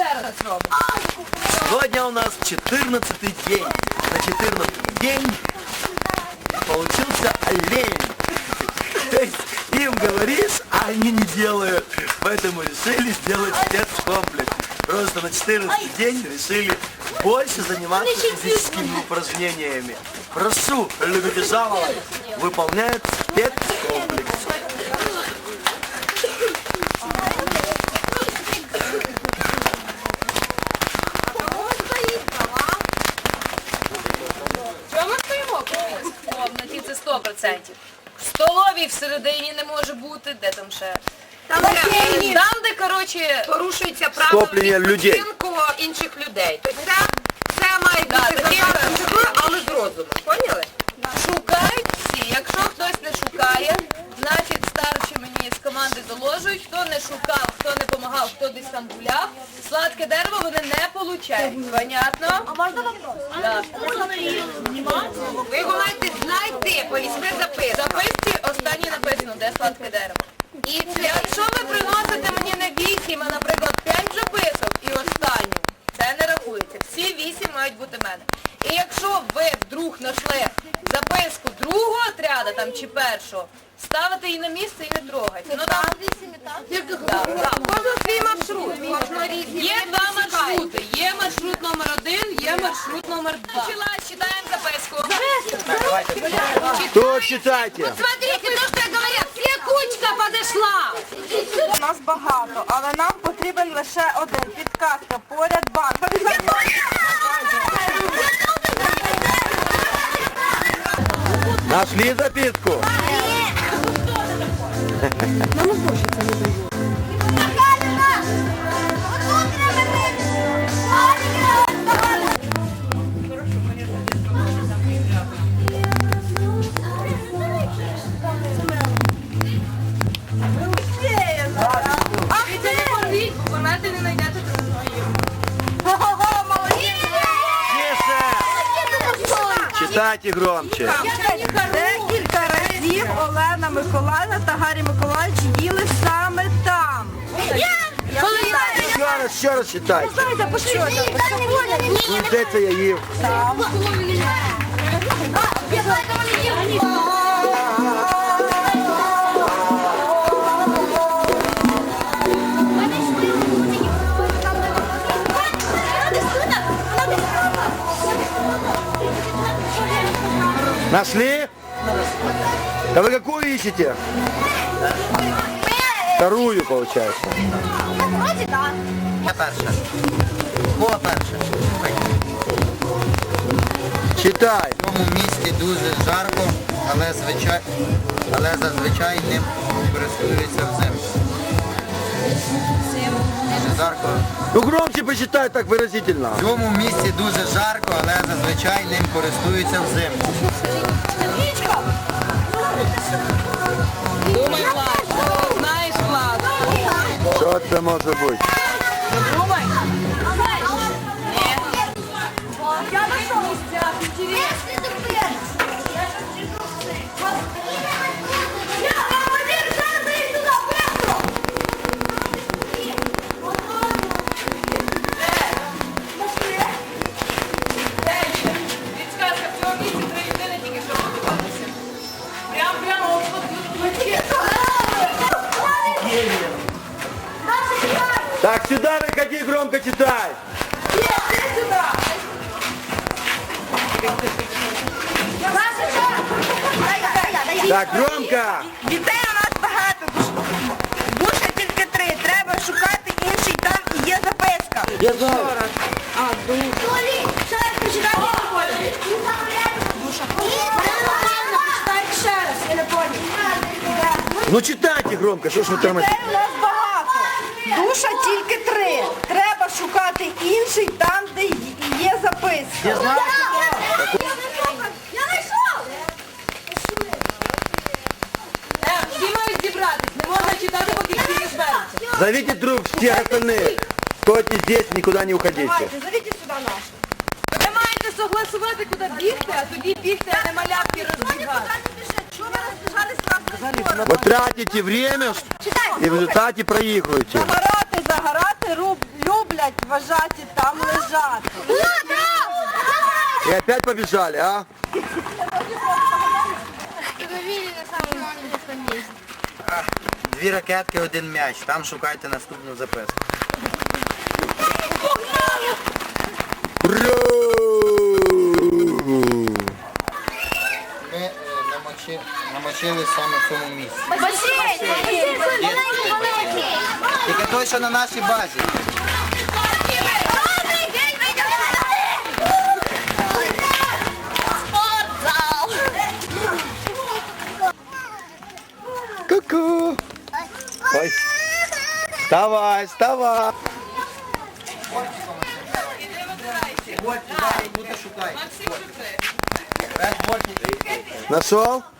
ще раз робимо. Сегодня у нас 14 день. На 14 день получился олень. То есть им говоришь, а они не делают. Поэтому решили сделать спецкомплекс. Просто на 14 день решили больше заниматься физическими упражнениями. Прошу, любите жаловать, выполняют спецкомплекс. Столовій всередині не може бути, де там ще? Там, де Там, де, коротше, порушується право Скоплення людей. відпочинку інших людей. Тобто це, це має Да, бути таке засада але з розумом. Поняли? шукають всі. Якщо хтось не шукає, значить старші мені з команди доложують, хто не шукав, хто не допомагав, хто десь там гуляв, сладке дерево вони не получають. Понятно? А можна вопрос? Да. Ви маєте знайти, візьми запис. записці де сладке дерево. І якщо ви приносите мені не 8, а наприклад 5 записок і останню, це не рахується. Всі 8 мають бути в мене. І якщо ви вдруг знайшли записку другого отряду там чи першого, ставите її на місце і не трогайте. Ну там Да, да. Кожен свій маршрут. Є два маршрути. Є маршрут номер один, є маршрут номер два. Почала, читаємо записку. Кто читайте? Смотрите, то, що я говорю, свекучка подошла. У нас багато, але нам потрібен лише один. Підказка, поряд банк. Нашли записку? А Тише! Громче. Декілька разів Олена Миколаївна та Гаррі Миколаївич їли саме там. Ще раз, ще раз читайте. Ну, де це я їв? Нашли? Да вы какую ищете? Вторую, получается. Я перша. Кого перша? Читай. В цьому місті дуже жарко, але, звичай... але зазвичай ним користуються взимку. Дуже жарко. Ну громче почитай так виразительно. В цьому місці дуже жарко, але зазвичай ним користуються взимку. Думай, Влад. Знаєш, Влад. Що це може бути? Думай. Ну читайте громко, що ж ви там? Дітей у нас багато. Душа тільки три. Треба шукати інший там, де є записка. Я знаю. Е, всі мають зібратись, не можна читати, поки всі не зберуться. Зовите друг всех остальных. Стойте здесь, никуда не уходите. Давайте, зовіть сюди наш. Ви маєте согласувати, куди бігти, а тоді бігти, а не малявки розбігати. Вы тратите время и в результате проигрываете. Загорати, загорати руб- люблять. вважати там лежати. И опять побежали, а? Дві ракетки, один м'яч. Там шукайте наступну записку. Ура! Ми е, намочи, намочили саме в цьому місці. Тільки той, що на нашій базі. Ку-ку. Ой. Вставай, вставай. П'ять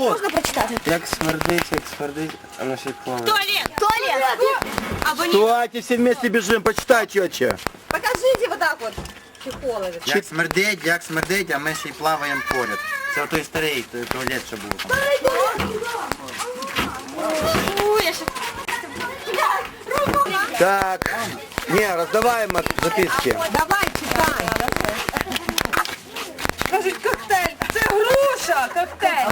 вот. Як смердить, як смердить, а на ще й плаває. Давайте все вместе бежим, почитай четче. Покажите вот так вот. Як смердить, як смердить, а ми ще й плаваємо поряд. Це той старий той туалет, що був там. Так. Не, раздаваем от- записки. Давай, читай. Кажуть, коктейль. Це груша, коктейль.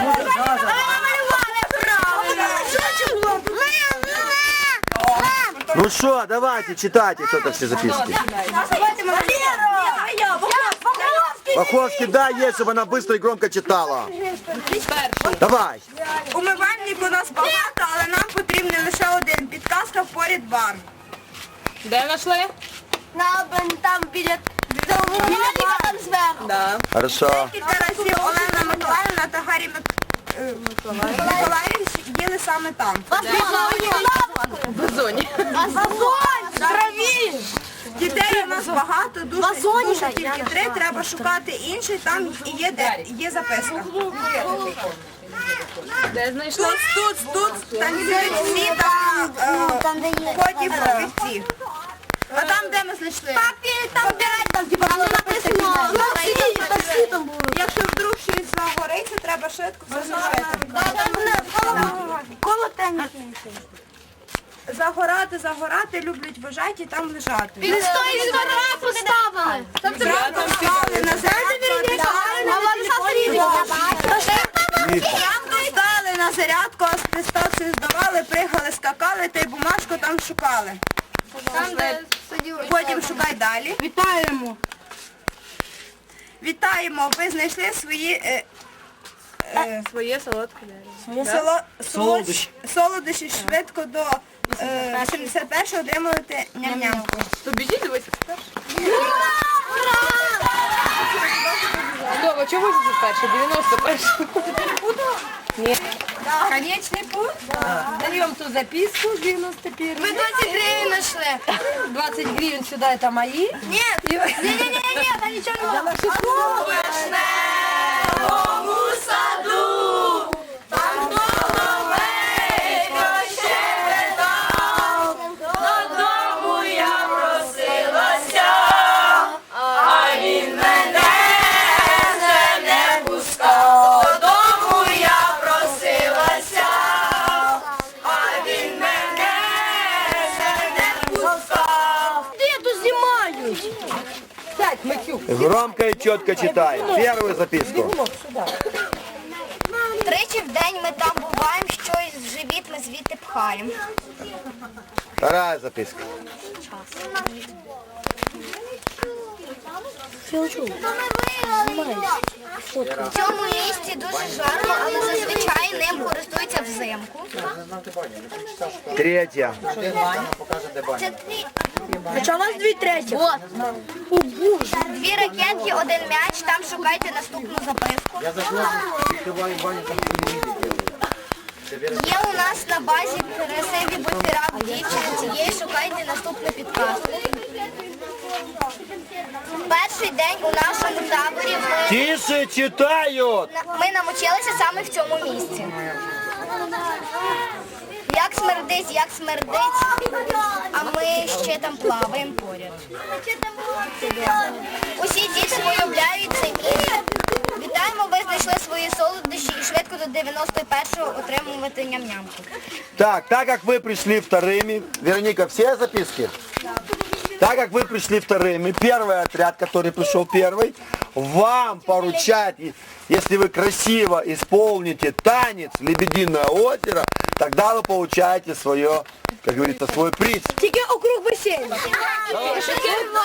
Ну что, давайте, читайте кто-то все записки. Паховский, да, есть, чтобы она быстро и громко читала. Давай. Умивальник у нас багато, але нам потрібен лише один. Підказка поряд бар. Де знайшли? Там біля там зверху. Хорошо. Карасів Олена Миколаївна та Гаррі Мик- е, Миколаївич їли саме там. В зоні. Дітей у нас багато, дуже, Вазоні, дуже тільки три, треба шукати інший, там і є, де, є записка. Де знайшли? Тут, тут, тут, там всі та е, Там, де є. вході в півці. А там, де ми знайшли? Папі, там де там, типа, там написано. Там було. Якщо вдруг щось загориться, треба швидко зажигати. Коло теніс. Загорати, загорати, люблять вважати і там лежати. Він стоїть з двора поставили. Зранку встали на зарядку, Зранку встали на зарядку, астестацію здавали, пригали, скакали та й бумажку там шукали. Там, де далі. Вітаємо. Вітаємо, ви знайшли свої е, е, Своє солодке дерево. соло, солодощі. солодощі швидко до е, 71-го отримувати ням-нямку. То біжіть дивися. Стоп, а чого 81? 91. Конечний пункт. Даем ту записку 91. Мы 20 гривен нашли. 20 гривен сюда это мои. Нет. Не-не-не-не, они что не було. Громко и четко читай. Первую записку. Тричі в день ми там буваємо, щось в живіт ми звідти пхаємо. Вторая записка. В цьому місці дуже жарко, але зазвичай ним користуються взимку. Третья. Баня. Це дві, Хоча у нас дві треті. от. дві ракетки, один м'яч, там шукайте наступну записку. Я заходжу, відкриваю баню, там Є у нас на базі красиві бутира дівчини, цієї шукайте наступну підказку. Перший день у нашому таборі ми Тише читают. Ми намочилися саме в цьому місці. Як смердить, як смердить, а ми ще там плаваємо поряд. Усі діти полюбляють це місце. Вітаємо, ви знайшли свої солодощі і швидко до 91-го отримувати ням-нямку. Так, так как вы пришли вторыми, Вероника, все записки? Так как вы пришли вторыми, первый отряд, который пришел первый, вам поручать, и- если вы красиво исполните танец «Лебединое озеро», тогда вы получаете свое, как говорится, свой приз. Тільки округ басейну.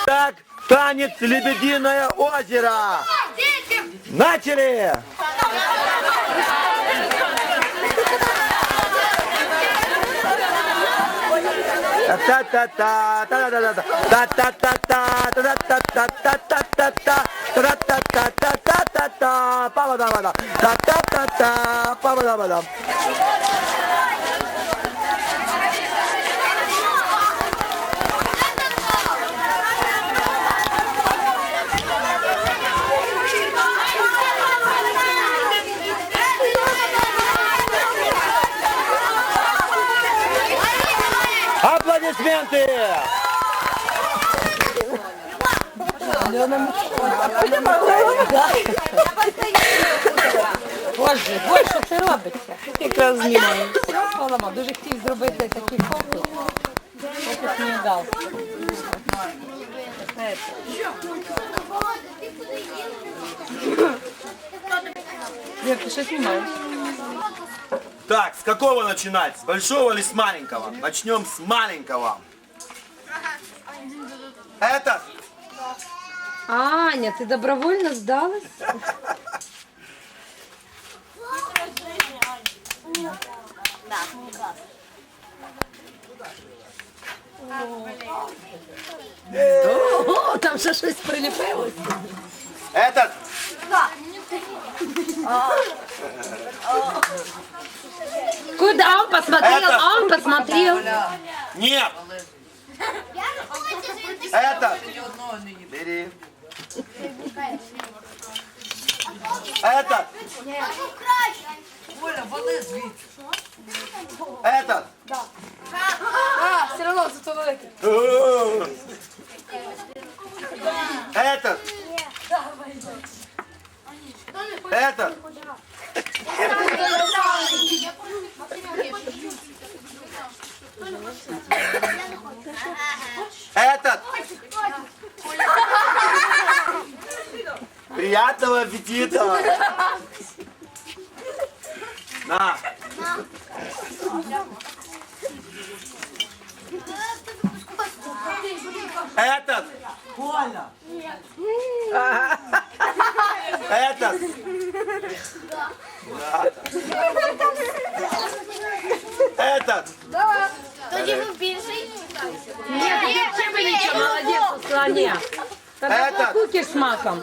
Так, танец «Лебединое озеро». Начали! Та-та-та-та, та-та-та-та, та-та-та-та, та-та-та-та, та-та-та-та, та-та-та-та-та-та-та, па-ба-да-ба-да, та-та-та-та, па-ба-да-ба-да. Аплодисменты! Боже, боже, що це робиться? Якраз знімаю. Поламав. Дуже хотів зробити такий фокус. Фокус не дав. Я ти що знімаєш? Так, с какого начинать? С большого или с маленького? Начнем с маленького. Это Аня, ти добровольно здалась? О, там ще щось приліпилось. Этот. Куда он посмотрел? Он посмотрел. Нет. Это. Бери. Это. Это. А, все одно це великий. Этот. Этот. Этот. Приятного аппетита. На. Этот. Этот. Да. Этот. Тоді Нет, вообще бы ничего, молодец, Слоня. Тогда Это. куки с маком.